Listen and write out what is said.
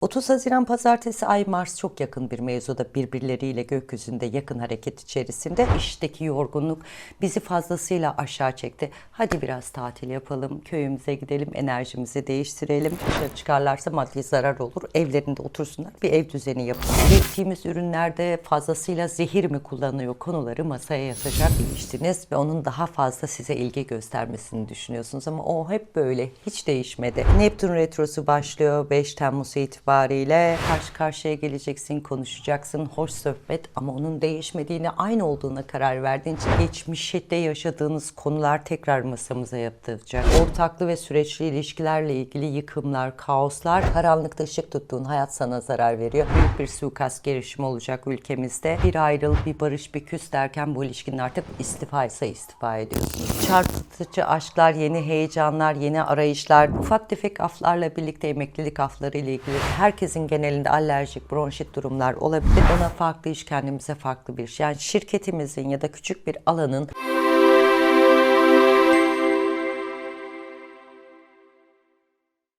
30 Haziran Pazartesi Ay Mars çok yakın bir mevzuda birbirleriyle gökyüzünde yakın hareket içerisinde işteki yorgunluk bizi fazlasıyla aşağı çekti. Hadi biraz tatil yapalım, köyümüze gidelim, enerjimizi değiştirelim. Dışarı çıkarlarsa maddi zarar olur. Evlerinde otursunlar, bir ev düzeni yapın. Ürettiğimiz ürünlerde fazlasıyla zehir mi kullanıyor konuları masaya yatacak iliştiniz ve onun daha fazla size ilgi göstermesini düşünüyorsunuz ama o hep böyle hiç değişmedi. Neptün retrosu başlıyor 5 Temmuz itibariyle karşı karşıya geleceksin, konuşacaksın, hoş sohbet ama onun değişmediğini, aynı olduğuna karar verdiğin için geçmişte yaşadığınız konular tekrar masamıza yatacak. Ortaklı ve süreçli ilişkilerle ilgili yıkımlar, kaoslar, karanlıkta ışık tuttuğun hayat sana zarar veriyor. Büyük bir suikast girişimi olacak ülkemizde. Bir ayrıl, bir barış, bir küs derken bu ilişkinin artık istifa ise istifa ediyorsunuz. Çarpıtıcı aşklar, yeni heyecanlar, yeni arayışlar, ufak tefek aflarla birlikte emeklilik afları ile ilgili herkesin genelinde alerjik, bronşit durumlar olabilir. Ona farklı iş, kendimize farklı bir iş. Yani şirketimizin ya da küçük bir alanın